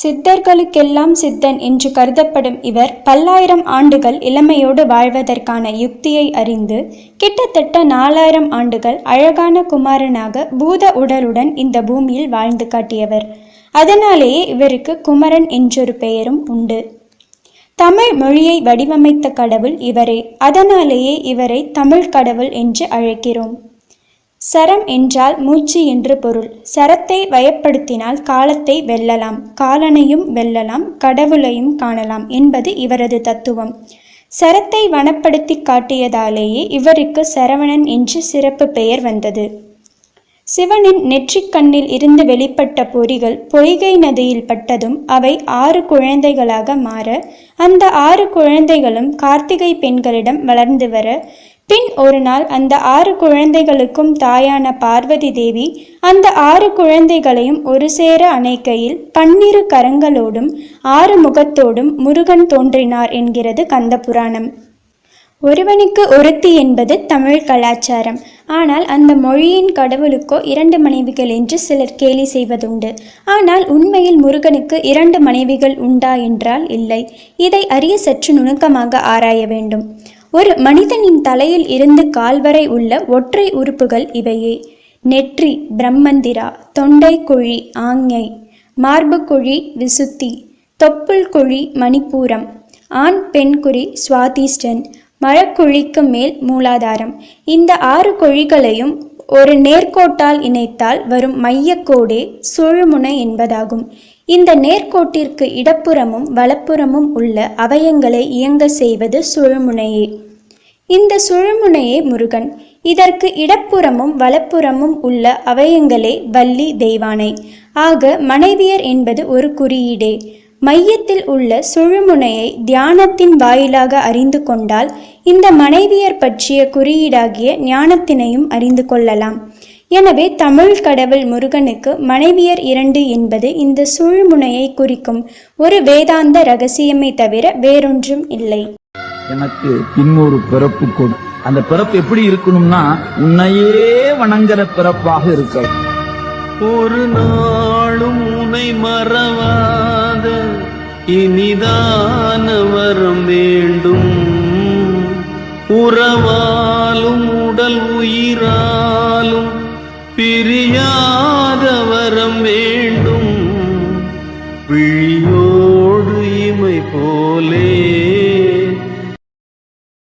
சித்தர்களுக்கெல்லாம் சித்தன் என்று கருதப்படும் இவர் பல்லாயிரம் ஆண்டுகள் இளமையோடு வாழ்வதற்கான யுக்தியை அறிந்து கிட்டத்தட்ட நாலாயிரம் ஆண்டுகள் அழகான குமாரனாக பூத உடலுடன் இந்த பூமியில் வாழ்ந்து காட்டியவர். அதனாலேயே இவருக்கு குமரன் என்றொரு பெயரும் உண்டு. தமிழ் மொழியை வடிவமைத்த கடவுள் இவரே. அதனாலேயே இவரை தமிழ் கடவுள் என்று அழைக்கிறோம். சரம் என்றால் மூச்சு என்று பொருள். சரத்தை வயப்படுத்தினால் காலத்தை வெல்லலாம். காலனையும் வெல்லலாம். கடவுளையும் காணலாம் என்பது இவரது தத்துவம். சரத்தை வனப்படுத்தி காட்டியதாலேயே இவருக்கு சரவணன் என்று சிறப்பு பெயர் வந்தது. சிவனின் நெற்றிக் கண்ணில் இருந்து வெளிப்பட்ட பொறிகள் பொய்கை நதியில் பட்டதும் அவை ஆறு குழந்தைகளாக மாற அந்த ஆறு குழந்தைகளும் கார்த்திகை பெண்களிடம் வளர்ந்து வர பின் ஒரு நாள் அந்த ஆறு குழந்தைகளுக்கும் தாயான பார்வதி தேவி அந்த ஆறு குழந்தைகளையும் ஒரு சேர அணைக்கையில் பன்னிரு கரங்களோடும் ஆறு முகத்தோடும் முருகன் தோன்றினார் என்கிறது கந்த புராணம் ஒருவனுக்கு ஒருத்தி என்பது தமிழ் கலாச்சாரம். ஆனால் அந்த மொழியின் கடவுளுக்கோ இரண்டு மனைவிகள் என்று சிலர் கேலி செய்வதுண்டு. ஆனால் உண்மையில் முருகனுக்கு இரண்டு மனைவிகள் உண்டா என்றால் இல்லை. இதை அறிய சற்று நுணுக்கமாக ஆராய வேண்டும். ஒரு மனிதனின் தலையில் இருந்து கால்வரை உள்ள ஒற்றை உறுப்புகள் இவையே. நெற்றி பிரம்மந்திரா தொண்டை குழி ஆஞை மார்பு குழி விசுத்தி தொப்புள் குழி மணிப்பூரம் ஆண் பெண் குறி சுவாதிஷ்டன் மழக்குழிக்கு மேல் மூலாதாரம். இந்த ஆறு குழிகளையும் ஒரு நேர்கோட்டால் இணைத்தால் வரும் மையக்கோடே சுழுமுனை என்பதாகும். இந்த நேர்கோட்டிற்கு இடப்புறமும் வலப்புறமும் உள்ள அவயங்களை இயங்க செய்வது சுழுமுனையே. இந்த சுழுமுனையே முருகன். இதற்கு இடப்புறமும் வலப்புறமும் உள்ள அவயங்களே வள்ளி தெய்வானை. ஆக மனைவியர் என்பது ஒரு குறியீடே. மையத்தில் உள்ள சுழுமுனையை தியானத்தின் வாயிலாக அறிந்து கொண்டால் இந்த மனைவியர் பற்றிய குறியீடாகிய ஞானத்தினையும் அறிந்து கொள்ளலாம். எனவே தமிழ் கடவுள் முருகனுக்கு மனைவியர் இரண்டு என்பது இந்த சுழுமுனையை குறிக்கும் ஒரு வேதாந்த ரகசியமே தவிர வேறொன்றும் இல்லை. எனக்கு இன்னொரு பிறப்பு கொடு. அந்த பிறப்பு எப்படி இருக்கணும்னா உன்னையே வணங்குற பிறப்பாக இருக்க. ஒரு நாளும் உனை மறவாத இனிதான வரம் வேண்டும். உறவாலும் உடல் உயிராலும் பிரியாத வரம் வேண்டும். விழியோடு இமை போலே